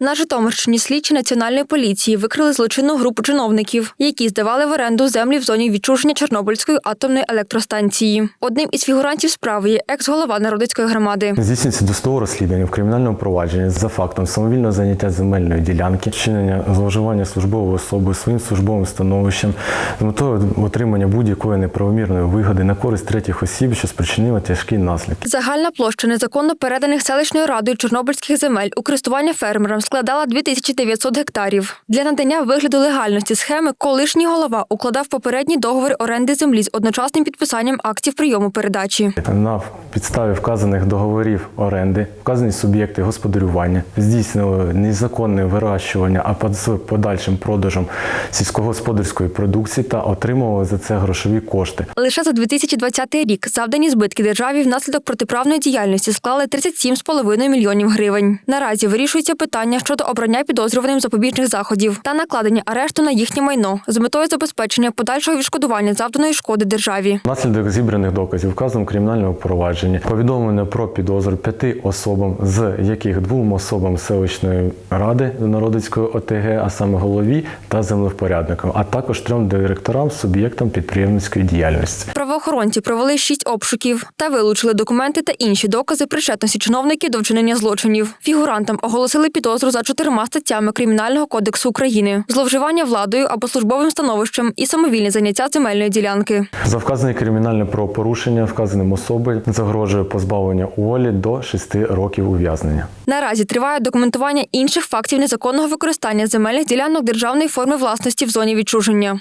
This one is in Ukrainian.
На Житомирщині слідчі національної поліції викрили злочинну групу чиновників, які здавали в оренду землі в зоні відчуження Чорнобильської атомної електростанції. Одним із фігурантів справи є екс-голова народицької громади. Здійснюється досудове розслідування в кримінальному провадженні за фактом самовільного заняття земельної ділянки, вчинення зловживання службовою особою своїм службовим становищем з метою отримання будь-якої неправомірної вигоди на користь третіх осіб, що спричинила тяжкі наслідки. Загальна площа незаконно переданих селищною радою чорнобильських земель у користування фермерам складала 2900 гектарів. Для надання вигляду легальності схеми колишній голова укладав попередній договір оренди землі з одночасним підписанням актів прийому передачі. На підставі вказаних договорів оренди вказані суб'єкти господарювання здійснили незаконне вирощування, а з подальшим продажем сільськогосподарської продукції та отримували за це грошові кошти. Лише за 2020 рік завдані збитки державі внаслідок протиправної діяльності склали 37,5 мільйонів гривень. Наразі вирішується питання щодо обрання підозрюваним запобіжних заходів та накладення арешту на їхнє майно з метою забезпечення подальшого відшкодування завданої шкоди державі. Внаслідок зібраних доказів вказом кримінального провадження повідомлено про підозру п'яти особам, з яких двом особам селищної ради Народицької ОТГ, а саме голові та землевпорядникам, а також трьом директорам суб'єктам підприємницької діяльності. Правоохоронці провели шість обшуків та вилучили документи та інші докази причетності чиновників до вчинення злочинів. Фігурантам оголосили підозру за чотирма статтями Кримінального кодексу України: зловживання владою або службовим становищем і самовільне заняття земельної ділянки. За вказане кримінальне правопорушення вказаним особи загрожує позбавлення волі до 6 років ув'язнення. Наразі триває документування інших фактів незаконного використання земельних ділянок державної форми власності в зоні відчуження.